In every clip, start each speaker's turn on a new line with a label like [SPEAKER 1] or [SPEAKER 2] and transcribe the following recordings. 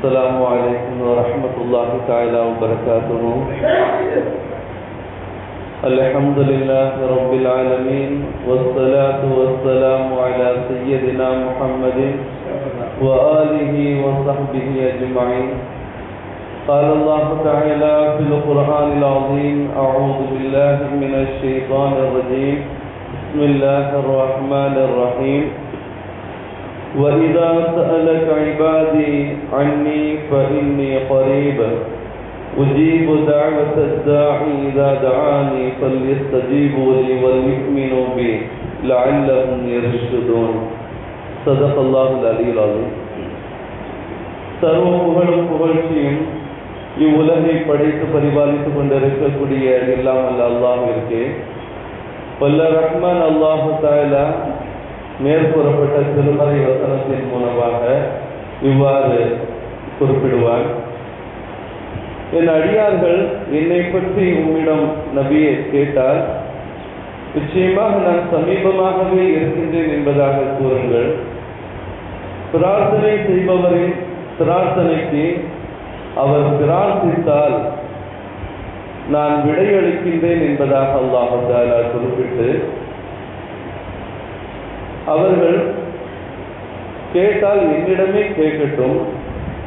[SPEAKER 1] السلام عليكم ورحمة الله تعالى وبركاته. الحمد لله رب العالمين والصلاة والسلام على سيدنا محمد وآله وصحبه أجمعين. قال الله تعالى في القرآن العظيم أعوذ بالله من الشيطان الرجيم. بسم الله الرحمن الرحيم. وإذا سألك عبادي عني فإني قريب أجيب دعوة الداعي إذا دعاني فليستجيبوا لي وليؤمنوا بي لعلهم يرشدون صدق الله العلي العظيم சர்வ புகழும் புகழ்ச்சியும் இவ்வுலகை படைத்து பரிபாலித்துக் கொண்டிருக்கக்கூடிய எல்லாம் அல்ல அல்லாஹிற்கு வல்ல ரஹ்மான் அல்லாஹு தாலா மேற்கூறப்பட்ட திருமறை வசனத்தின் மூலமாக இவ்வாறு குறிப்பிடுவார். என் அடியார்கள் என்னை பற்றி உம்மிடம் நபியை கேட்டால் நிச்சயமாக நான் சமீபமாகவே இருக்கின்றேன் என்பதாக கூறுங்கள். பிரார்த்தனை செய்பவரின் பிரார்த்தனைக்கு அவர் பிரார்த்தித்தால் நான் விடையளிக்கின்றேன் என்பதாக அல்லாஹாலா குறிப்பிட்டு அவர்கள் கேட்டால் என்னிடமே கேட்கட்டும்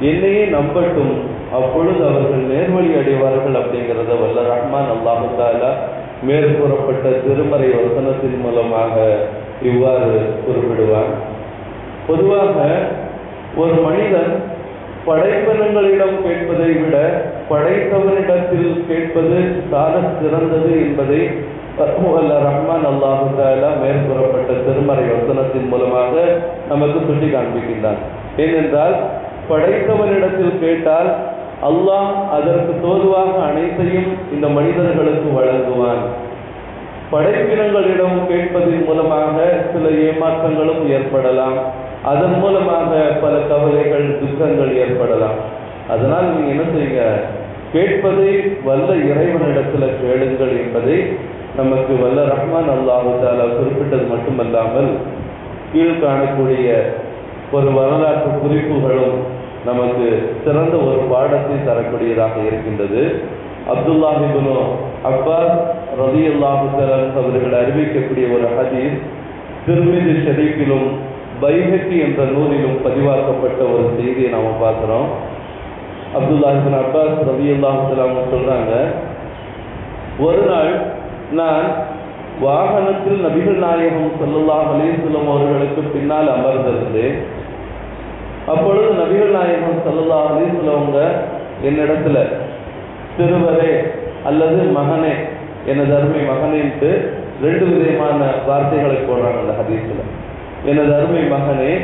[SPEAKER 1] என்னையே நம்பட்டும் அப்பொழுது அவர்கள் நேர்வழி அடைவார்கள் அப்படிங்கிறத வல்ல ரஹ்மான் அல்லாஹாலா மேற்கூறப்பட்ட திருமறை வசனத்தின் மூலமாக இவ்வாறு குறிப்பிடுவார். பொதுவாக ஒரு மனிதன் படைப்பினங்களிடம் கேட்பதை விட படைத்தவரிடத்தில் கேட்பது சால சிறந்தது என்பதை அல்ல ரஹ்மான் அல்லாஹு தாலா மேற்கூறப்பட்ட திருமறை வசனத்தின் மூலமாக நமக்கு சுட்டி காண்பிக்கின்றான் ஏனென்றால் படைத்தவனிடத்தில் கேட்டால் அல்லாஹ் அதற்கு தோதுவாக அனைத்தையும் இந்த மனிதர்களுக்கு வழங்குவான். படைப்பினங்களிடம் கேட்பதன் மூலமாக சில ஏமாற்றங்களும் ஏற்படலாம். அதன் மூலமாக பல கவலைகள் துக்கங்கள் ஏற்படலாம். அதனால் நீங்க என்ன செய்யுங்க? கேட்பதை வல்ல இறைவனிடத்துல கேளுங்கள் என்பதை நமக்கு வல்ல ரஹ்மான் அல்லாஹு தாலா குறிப்பிட்டது மட்டுமல்லாமல் கீழ் காணக்கூடிய ஒரு வரலாற்று குறிப்புகளும் நமக்கு சிறந்த ஒரு பாடத்தை தரக்கூடியதாக இருக்கின்றது. அப்துல்லாஹிபுனோ அப்பாஸ் ரதி அல்லாஹு அவர்கள் அறிவிக்கக்கூடிய ஒரு ஹதீஸ் திருமிதி ஷரீஃபிலும் பைஹக்கி என்ற நூலிலும் பதிவாக்கப்பட்ட ஒரு செய்தியை நாம் பார்க்குறோம். அப்துல்லாஹிபின் அப்பாஸ் ரவி அல்லாஹு சொல்கிறாங்க ஒரு நாள் நான் வாகனத்தில் நபிகள் நாயகம் சல்லுல்லாஹ் அலிசுல்லம் அவர்களுக்கு பின்னால் அமர்ந்திருந்தேன் அப்பொழுது நபிகள் நாயகம் சல்லுல்லா அலிசுல்லவங்க என்னிடத்துல சிறுவரே அல்லது மகனே என தருமை மகனேன்ட்டு ரெண்டு விதமான வார்த்தைகளை போடுறாங்க அந்த ஹதீஸில். எனது அருமை மகனே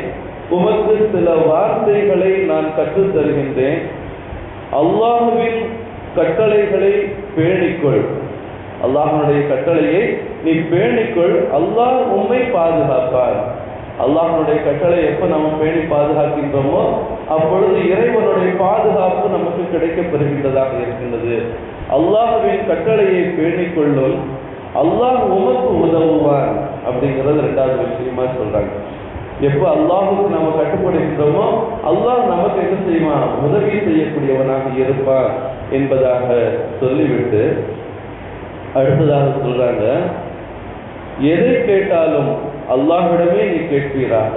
[SPEAKER 1] உமக்கு சில வார்த்தைகளை நான் கற்றுத் தருகின்றேன். அல்லாஹுவின் கட்டளைகளை பேணிக்கொள். அல்லாஹனுடைய கட்டளையை நீ பேணிக்கொள். அல்லாஹ் உண்மை பாதுகாப்பார். அல்லாஹனுடைய கட்டளை எப்போ நம்ம பேணி பாதுகாக்கின்றோமோ அப்பொழுது இறைவனுடைய பாதுகாப்பு நமக்கு கிடைக்கப்பெறுகின்றதாக இருக்கின்றது. அல்லாஹுவின் கட்டளையை பேணிக்கொள்ளும். அல்லாஹ் உமக்கு உதவுவான் அப்படிங்கிறது ரெண்டாவது விஷயமா சொல்றாங்க. எப்போ அல்லாஹுக்கு நம்ம கட்டுப்படுகின்றோமோ அல்லாஹ் நமக்கு என்ன செய்வான்? உதவி செய்யக்கூடியவனாக இருப்பான் என்பதாக சொல்லிவிட்டு அடுத்ததாக சொல்றாங்க எதை கேட்டாலும் அல்லாஹ்விடமே நீ கேட்பீராக.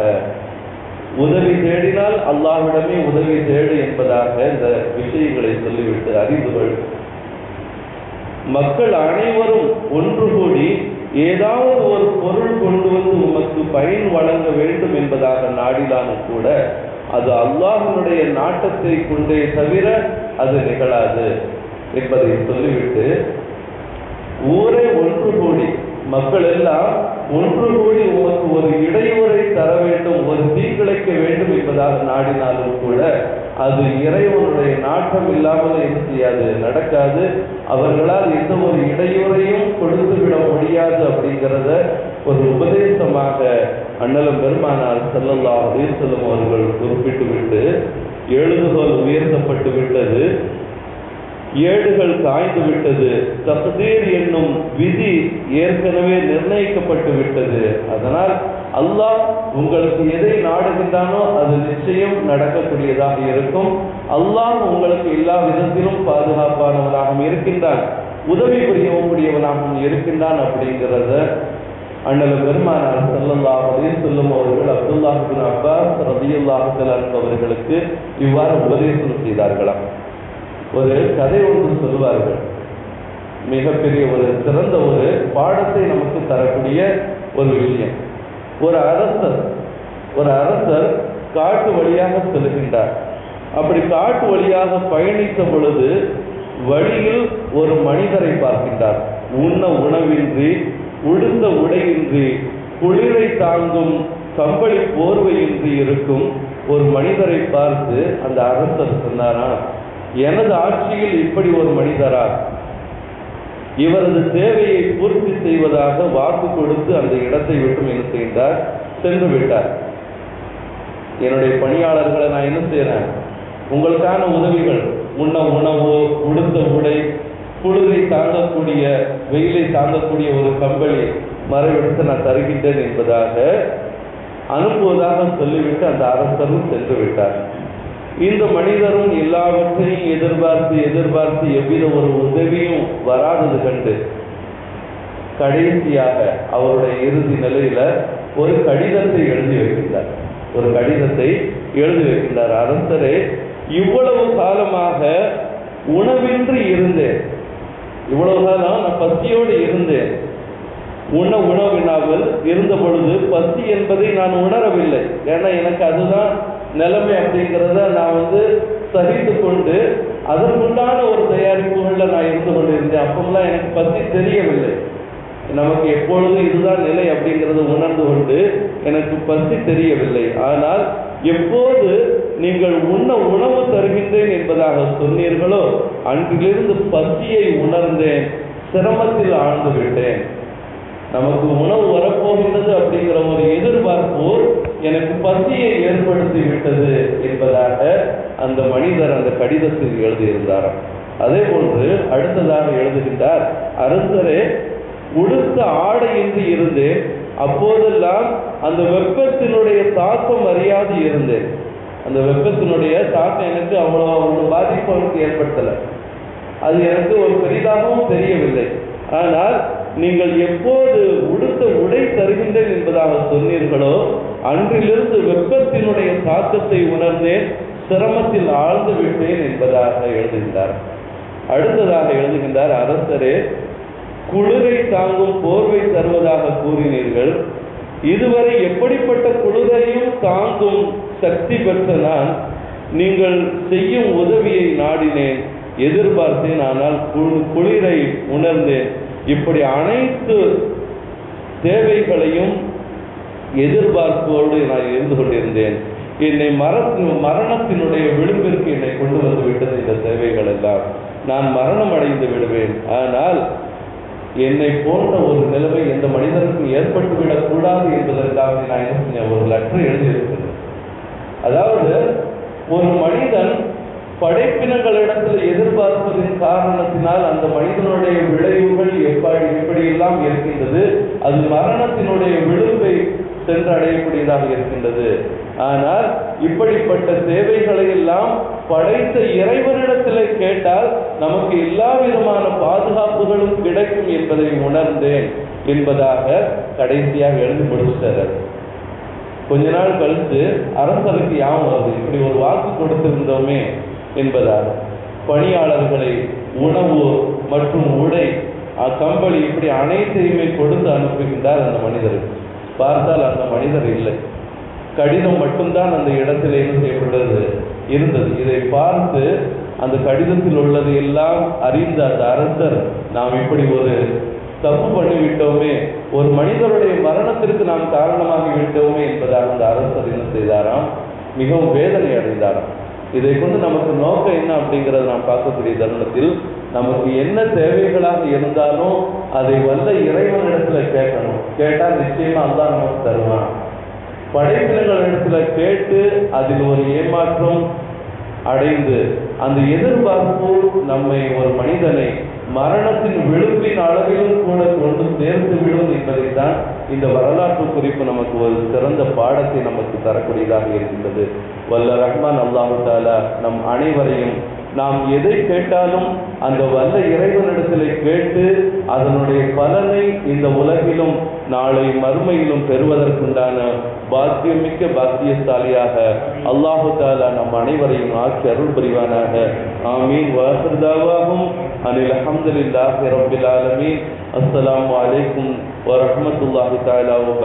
[SPEAKER 1] உதவி தேடினால் அல்லாஹ்விடமே உதவி தேடு என்பதாக இந்த விஷயங்களை சொல்லிவிட்டு அறிந்துகள் மக்கள் அனைவரும் ஒன்று கூடி ஏதாவது ஒரு பொருள் கொண்டு வந்து உமக்கு பயன் வழங்க வேண்டும் என்பதாக நாடினாலும் கூட அது அல்லாஹனுடைய நாட்டத்தை கொண்டே தவிர அது நிகழாது என்பதை சொல்லிவிட்டு ஊரே ஒன்று கூடி. மக்கள் எல்லாம் ஒன்று கூடி உமக்கு ஒரு இடையூறை தர வேண்டும் ஒரு தீக்கிழைக்க வேண்டும் என்பதாக நாடினாலும் கூட அது இறைவனுடைய நாட்டம் இல்லாமல் என்ன செய்யாது நடக்காது. அவர்களால் எந்த ஒரு இடையூறையும் கொடுத்து விட முடியாது அப்படிங்கிறத ஒரு உபதேசமாக அண்ணலும் பெருமானார் செல்லல்லா உயிர் செல்லும் அவர்கள் குறிப்பிட்டு விட்டு எழுதுகோல் உயர்த்தப்பட்டு விட்டது ஏடுகள் காய்ந்து விட்டது. தப்தீர் என்னும் விதி ஏற்கனவே நிர்ணயிக்கப்பட்டு விட்டது. அதனால் அல்லாஹ் உங்களுக்கு எதை நாடுகின்றானோ அது நிச்சயம் நடக்கக்கூடியதாக இருக்கும். அல்லாஹ் உங்களுக்கு எல்லா விதத்திலும் பாதுகாப்பானவனாகவும் இருக்கின்றான். உதவி புரியக்கூடியவனாகவும் இருக்கின்றான் அப்படிங்கிறத அண்ணல் பெருமானார் செல்லல்லாஹ் அலைஹி சொல்லும் அவர்கள் அப்துல்லாஹ் அப்பா அப்பாஸ் ரதியுல்லாஹு அவர்களுக்கு இவ்வாறு உபதேசம் செய்தார்களாம். ஒரு கதை ஒன்று சொல்வார்கள் மிகப்பெரிய ஒரு சிறந்த ஒரு பாடத்தை நமக்கு தரக்கூடிய ஒரு விஷயம். ஒரு அரசர் ஒரு அரசர் காட்டு வழியாக செல்கின்றார். அப்படி காட்டு வழியாக பயணித்த பொழுது வழியில் ஒரு மனிதரை பார்க்கின்றார். உண்ண உணவின்றி உடுத்த உடையின்றி குளிரை தாங்கும் கம்பளி போர்வையின்றி இருக்கும் ஒரு மனிதரை பார்த்து அந்த அரசர் சொன்னாரா எனது ஆட்சியில் இப்படி ஒரு மனிதரா இவரது தேவையை பூர்த்தி செய்வதாக வாக்கு கொடுத்து அந்த இடத்தை விட்டு என்ன செய்தார்? சென்று விட்டார். என்னுடைய பணியாளர்களை நான் என்ன செய்யறேன் உங்களுக்கான உதவிகள் உண்ண உணவு உடுத்த உடை குளிரை தாங்கக்கூடிய வெயிலை தாங்கக்கூடிய ஒரு கம்பளி மறைவெடுத்து நான் தருகின்றேன் என்பதாக அனுப்புவதாக சொல்லிவிட்டு அந்த அரசரும் சென்று விட்டார். இந்த மனிதரும் எல்லாவற்றையும் எதிர்பார்த்து எதிர்பார்த்து எவ்வித ஒரு உதவியும் வராதது கண்டு. கடைசியாக அவருடைய இறுதி நிலையில ஒரு கடிதத்தை எழுதி வைக்கின்றார். ஒரு கடிதத்தை எழுதி வைக்கின்றார். அரசரே இவ்வளவு காலமாக உணவின்றி இருந்தேன். இவ்வளவு காலம் நான் பசியோடு இருந்தேன். உண்ண உணவினாமல் இருந்த பொழுது பசி என்பதை நான் உணரவில்லை. ஏன்னா எனக்கு அதுதான் நிலைமை அப்படிங்கிறத நான் வந்து சகித்து கொண்டு அதற்குண்டான ஒரு தயாரிப்புகளில் நான் இருந்து கொண்டிருந்தேன். அப்போல்லாம் எனக்கு பற்றி தெரியவில்லை. நமக்கு எப்பொழுதும் இதுதான் நிலை அப்படிங்கிறத உணர்ந்து கொண்டு எனக்கு பசி தெரியவில்லை. ஆனால் எப்போது நீங்கள் உண்ண உணவு தருகின்றேன் என்பதாக சொன்னீர்களோ அன்றிலிருந்து பசியை உணர்ந்தேன் சிரமத்தில் ஆழ்ந்து விட்டேன். நமக்கு உணவு வரப்போகின்றது அப்படிங்கிற ஒரு எதிர்பார்ப்பு எனக்கு பசியை ஏற்படுத்தி விட்டது என்பதாக அந்த மனிதர் அந்த கடிதத்தில் எழுதியிருந்தாராம் அதே போன்று அடுத்ததாக எழுதுகின்றார் அருந்தரே உடுத்த ஆடையின்றி இருந்தேன் அப்போதெல்லாம் அந்த வெப்பத்தினுடைய தாக்கம் அறியாது இருந்தேன். அந்த வெப்பத்தினுடைய தாக்கம் எனக்கு அவ்வளோ ஒரு பாதிப்பு எனக்கு ஏற்படுத்தலை. அது எனக்கு ஒரு பெரிதாகவும் தெரியவில்லை. ஆனால் நீங்கள் எப்போது உடுத்த உடை தருகின்றேன் என்பதாக சொன்னீர்களோ அன்றிலிருந்து வெப்பத்தினுடைய தாக்கத்தை உணர்ந்தேன் சிரமத்தில் ஆழ்ந்து விட்டேன் என்பதாக எழுதுகின்றார். அடுத்ததாக எழுதுகின்றார் அரசரே குளிரை தாங்கும் போர்வை தருவதாக கூறினீர்கள். இதுவரை எப்படிப்பட்ட குளிரையும் தாங்கும் சக்தி பெற்ற நான் நீங்கள் செய்யும் உதவியை நாடினேன். எதிர்பார்த்தேன் ஆனால் குளிரை உணர்ந்தேன். இப்படி அனைத்து தேவைகளையும் எதிர்பார்ப்போடு நான் இருந்து கொண்டிருந்தேன். என்னை மர மரணத்தினுடைய விளிம்பிற்கு என்னை கொண்டு வந்து விட்டது இந்த தேவைகள் எல்லாம். நான் மரணம் அடைந்து விடுவேன். ஆனால் என்னை போன்ற ஒரு நிலைமை எந்த மனிதருக்கும் ஏற்பட்டு விடக்கூடாது என்பதற்காக நான் என்ன செஞ்சேன்? ஒரு லெட்டர் எழுதியிருக்கிறேன். அதாவது ஒரு மனிதன் படைப்பினங்களிடத்தில் எதிர்பார்ப்பதின் காரணத்தினால் அந்த மனிதனுடைய விளைவுகள் எப்படி எப்படியெல்லாம் இருக்கின்றது அது மரணத்தினுடைய விளிம்பை சென்று அடையக்கூடியதாக இருக்கின்றது. ஆனால் இப்படிப்பட்ட தேவைகளை எல்லாம் படைத்த இறைவனிடத்தில் கேட்டால் நமக்கு எல்லா விதமான பாதுகாப்புகளும் கிடைக்கும் என்பதை உணர்ந்தேன் என்பதாக கடைசியாக எழுதி முடிச்சிட்டார் கொஞ்ச நாள் கழித்து அரசருக்கு யாம் வருது இப்படி ஒரு வாக்கு கொடுத்திருந்தோமே என்பதால் பணியாளர்களை உணவு மற்றும் உடை கம்பளி இப்படி அனைத்தையுமே கொடுத்து அனுப்புகின்றார் அந்த மனிதருக்கு. பார்த்தால் அந்த மனிதர் இல்லை. கடிதம் மட்டும்தான் அந்த இடத்தில் என்ன செய்யப்பட்டது இருந்தது. இதை பார்த்து அந்த கடிதத்தில் உள்ளது எல்லாம் அறிந்த அந்த அரசர் நாம் இப்படி ஒரு தப்பு பண்ணிவிட்டோமே ஒரு மனிதருடைய மரணத்திற்கு நாம் காரணமாகி விட்டோமே என்பதாக அந்த அரசர் என்ன செய்தாராம்? மிகவும் வேதனை அடைந்தாராம். இதை கொண்டு நமக்கு நோக்கம் என்ன அப்படிங்கிறத நாம் பார்க்கக்கூடிய தருணத்தில் நமக்கு என்ன தேவைகளாக இருந்தாலும் அதை வந்த இறைவனிடத்துல கேட்கணும். கேட்டால் நிச்சயமா அல்லாஹ் நமக்கு தருவான். படைப்பினங்களிடத்துல கேட்டு அதில் ஒரு ஏமாற்றம் அடைந்து அந்த எதிர்பார்ப்பு நம்மை ஒரு மனிதனை மரணத்தின் விழுப்பின் அளவிலும் கூட கொண்டு சேர்த்து விடும் என்பதைத்தான் இந்த வரலாற்று குறிப்பு நமக்கு ஒரு சிறந்த பாடத்தை நமக்கு தரக்கூடியதாக இருக்கின்றது. வல்ல ரஹ்மான் அல்லாஹு தாலா நம் அனைவரையும் நாம் எதை கேட்டாலும் அந்த வல்ல இறைவனிடத்தில் கேட்டு அதனுடைய பலனை இந்த உலகிலும் நாளை மறுமையிலும் பெறுவதற்குண்டான பாக்கியமிக்க பாக்கியசாலியாக அல்லாஹு தாலா நம் அனைவரையும் ஆக்கி அருள் புரிவானாக. ஆமீன். வாசர்தாவாகும் அனில் அஹமதுல்லாஹி ரபில் ஆலமீன். அஸ்லாம் வலைக்கும் வரமத்துல்லாஹு தஆலா வ